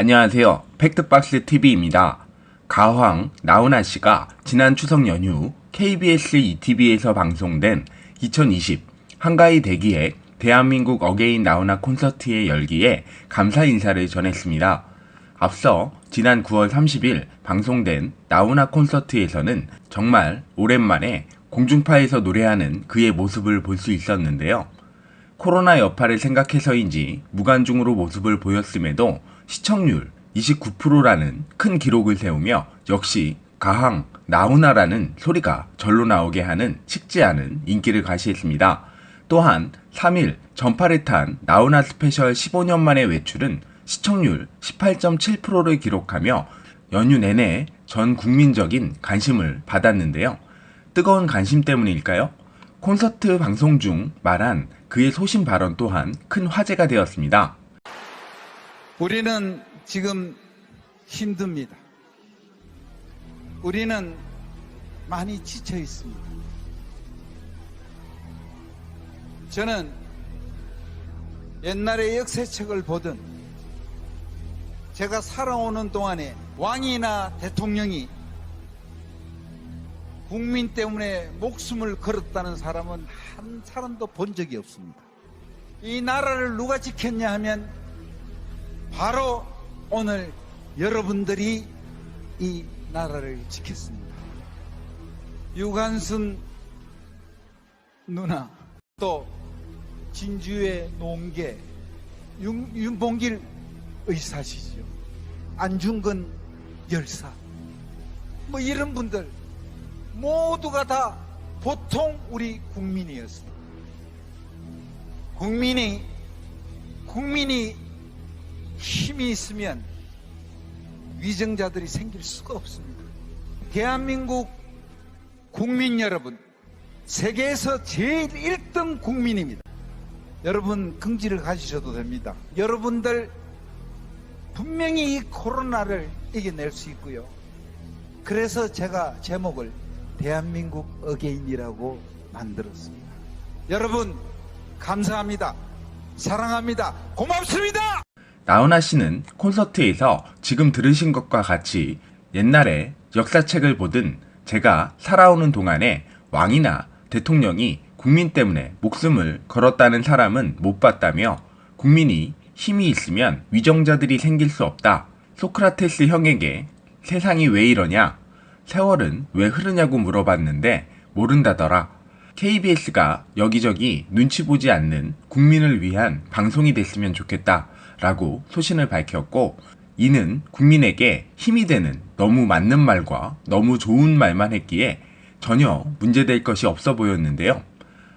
안녕하세요. 팩트박스 TV입니다. 가황 나훈아 씨가 지난 추석 연휴 KBS ETV에서 방송된 2020 한가위 대기획 대한민국 어게인 나훈아 콘서트의 열기에 감사 인사를 전했습니다. 앞서 지난 9월 30일 방송된 나훈아 콘서트에서는 정말 오랜만에 공중파에서 노래하는 그의 모습을 볼 수 있었는데요. 코로나 여파를 생각해서인지 무관중으로 모습을 보였음에도 시청률 29%라는 큰 기록을 세우며 역시 가항, 나훈아라는 소리가 절로 나오게 하는 식지 않은 인기를 가시했습니다. 또한 3일 전파를 탄 나훈아 스페셜 15년 만의 외출은 시청률 18.7%를 기록하며 연휴 내내 전 국민적인 관심을 받았는데요. 뜨거운 관심 때문일까요? 콘서트 방송 중 말한 그의 소신 발언 또한 큰 화제가 되었습니다. 우리는 지금 힘듭니다. 우리는 많이 지쳐 있습니다. 저는 옛날에 역사책을 보던 제가 살아오는 동안에 왕이나 대통령이 국민 때문에 목숨을 걸었다는 사람은 한 사람도 본 적이 없습니다. 이 나라를 누가 지켰냐 하면 바로 오늘 여러분들이 이 나라를 지켰습니다. 유관순 누나 또 진주의 농계 윤, 윤봉길 의사시죠. 안중근 열사 뭐 이런 분들 모두가 다 보통 우리 국민이었습니다. 국민이 국민이 힘이 있으면 위정자들이 생길 수가 없습니다. 대한민국 국민 여러분, 세계에서 제일 1등 국민입니다. 여러분 긍지를 가지셔도 됩니다. 여러분들 분명히 이 코로나를 이겨낼 수 있고요. 그래서 제가 제목을 대한민국 어게인이라고 만들었습니다. 여러분 감사합니다. 사랑합니다. 고맙습니다. 나훈아 씨는 콘서트에서 지금 들으신 것과 같이 옛날에 역사책을 보든 제가 살아오는 동안에 왕이나 대통령이 국민 때문에 목숨을 걸었다는 사람은 못 봤다며 국민이 힘이 있으면 위정자들이 생길 수 없다. 소크라테스 형에게 세상이 왜 이러냐? 세월은 왜 흐르냐고 물어봤는데 모른다더라. KBS가 여기저기 눈치 보지 않는 국민을 위한 방송이 됐으면 좋겠다. 라고 소신을 밝혔고, 이는 국민에게 힘이 되는 너무 맞는 말과 너무 좋은 말만 했기에 전혀 문제될 것이 없어 보였는데요.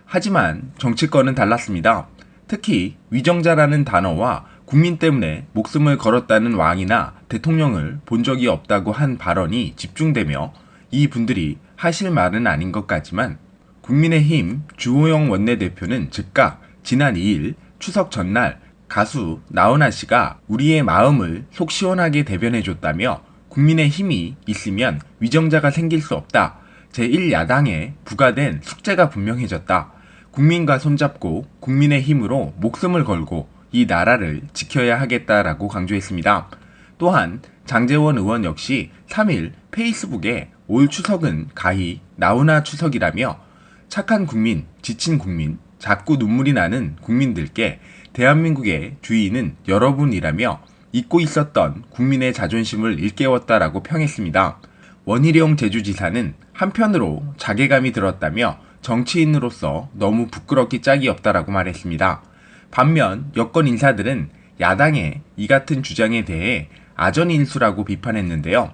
하지만 정치권은 달랐습니다. 특히 위정자라는 단어와 국민 때문에 목숨을 걸었다는 왕이나 대통령을 본 적이 없다고 한 발언이 집중되며 이 분들이 하실 말은 아닌 것 같지만 국민의힘 주호영 원내대표는 즉각 지난 2일 추석 전날 가수 나훈아 씨가 우리의 마음을 속 시원하게 대변해줬다며 국민의 힘이 있으면 위정자가 생길 수 없다. 제1야당에 부과된 숙제가 분명해졌다. 국민과 손잡고 국민의 힘으로 목숨을 걸고 이 나라를 지켜야 하겠다라고 강조했습니다. 또한 장재원 의원 역시 3일 페이스북에 올 추석은 가히 나훈아 추석이라며 착한 국민, 지친 국민, 자꾸 눈물이 나는 국민들께 대한민국의 주인은 여러분이라며 잊고 있었던 국민의 자존심을 일깨웠다라고 평했습니다. 원희룡 제주지사는 한편으로 자괴감이 들었다며 정치인으로서 너무 부끄럽기 짝이 없다라고 말했습니다. 반면 여권 인사들은 야당의 이 같은 주장에 대해 아전인수라고 비판했는데요.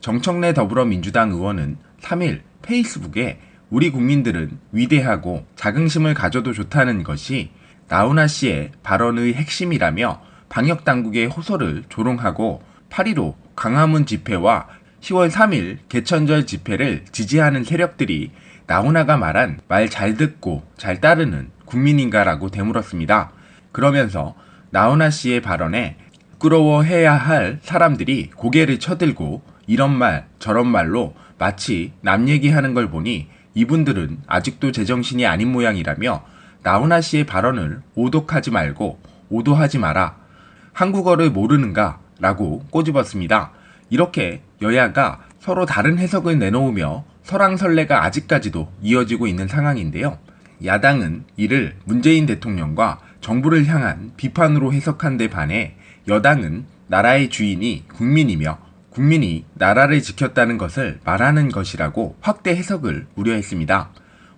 정청래 더불어민주당 의원은 3일 페이스북에 우리 국민들은 위대하고 자긍심을 가져도 좋다는 것이 나훈아 씨의 발언의 핵심이라며 방역 당국의 호소를 조롱하고 8.15 강화문 집회와 10월 3일 개천절 집회를 지지하는 세력들이 나훈아가 말한 말 잘 듣고 잘 따르는 국민인가라고 되물었습니다. 그러면서 나훈아 씨의 발언에 부끄러워해야 할 사람들이 고개를 쳐들고 이런 말 저런 말로 마치 남 얘기하는 걸 보니 이분들은 아직도 제정신이 아닌 모양이라며 나훈아 씨의 발언을 오독하지 말고 오도하지 마라. 한국어를 모르는가? 라고 꼬집었습니다. 이렇게 여야가 서로 다른 해석을 내놓으며 설왕설래가 아직까지도 이어지고 있는 상황인데요. 야당은 이를 문재인 대통령과 정부를 향한 비판으로 해석한 데 반해 여당은 나라의 주인이 국민이며 국민이 나라를 지켰다는 것을 말하는 것이라고 확대 해석을 우려했습니다.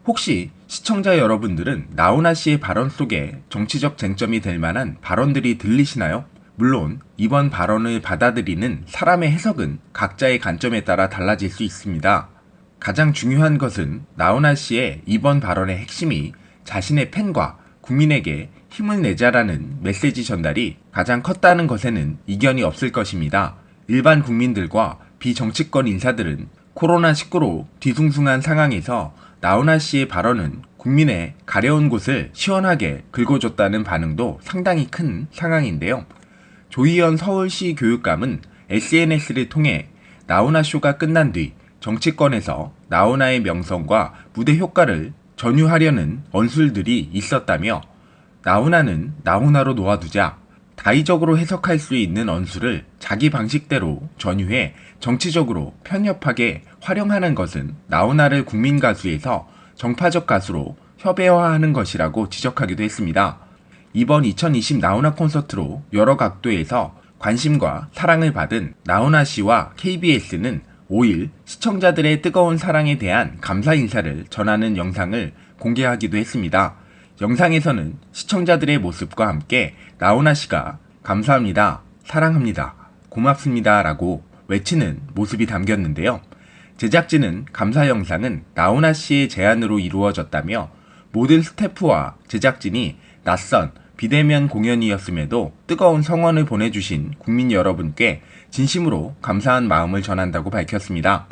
혹시 시청자 여러분들은 나훈아 씨의 발언 속에 정치적 쟁점이 될 만한 발언들이 들리시나요? 물론 이번 발언을 받아들이는 사람의 해석은 각자의 관점에 따라 달라질 수 있습니다. 가장 중요한 것은 나훈아 씨의 이번 발언의 핵심이 자신의 팬과 국민에게 힘을 내자라는 메시지 전달이 가장 컸다는 것에는 이견이 없을 것입니다. 일반 국민들과 비정치권 인사들은 코로나19로 뒤숭숭한 상황에서 나훈아 씨의 발언은 국민의 가려운 곳을 시원하게 긁어줬다는 반응도 상당히 큰 상황인데요. 조희연 서울시 교육감은 SNS를 통해 나훈아 쇼가 끝난 뒤 정치권에서 나훈아의 명성과 무대 효과를 전유하려는 언술들이 있었다며 나훈아는 나훈아로 놓아두자 다의적으로 해석할 수 있는 언술을 자기 방식대로 전유해 정치적으로 편협하게 활용하는 것은 나훈아를 국민 가수에서 정파적 가수로 협의화하는 것이라고 지적하기도 했습니다. 이번 2020 나훈아 콘서트로 여러 각도에서 관심과 사랑을 받은 나훈아 씨와 KBS는 5일 시청자들의 뜨거운 사랑에 대한 감사 인사를 전하는 영상을 공개하기도 했습니다. 영상에서는 시청자들의 모습과 함께 나훈아 씨가 감사합니다, 사랑합니다, 고맙습니다 라고 외치는 모습이 담겼는데요. 제작진은 감사 영상은 나훈아 씨의 제안으로 이루어졌다며 모든 스태프와 제작진이 낯선 비대면 공연이었음에도 뜨거운 성원을 보내주신 국민 여러분께 진심으로 감사한 마음을 전한다고 밝혔습니다.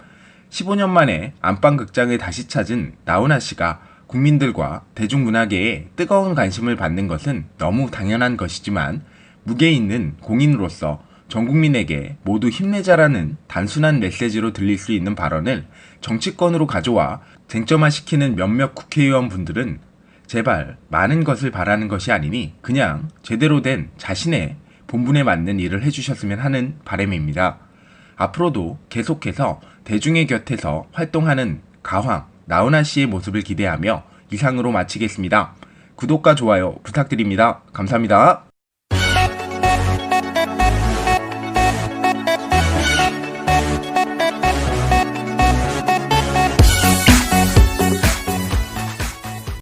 15년 만에 안방극장을 다시 찾은 나훈아 씨가 국민들과 대중문화계에 뜨거운 관심을 받는 것은 너무 당연한 것이지만 무게 있는 공인으로서 전 국민에게 모두 힘내자라는 단순한 메시지로 들릴 수 있는 발언을 정치권으로 가져와 쟁점화시키는 몇몇 국회의원 분들은 제발 많은 것을 바라는 것이 아니니 그냥 제대로 된 자신의 본분에 맞는 일을 해주셨으면 하는 바람입니다. 앞으로도 계속해서 대중의 곁에서 활동하는 가황, 나훈아 씨의 모습을 기대하며 이상으로 마치겠습니다. 구독과 좋아요 부탁드립니다. 감사합니다.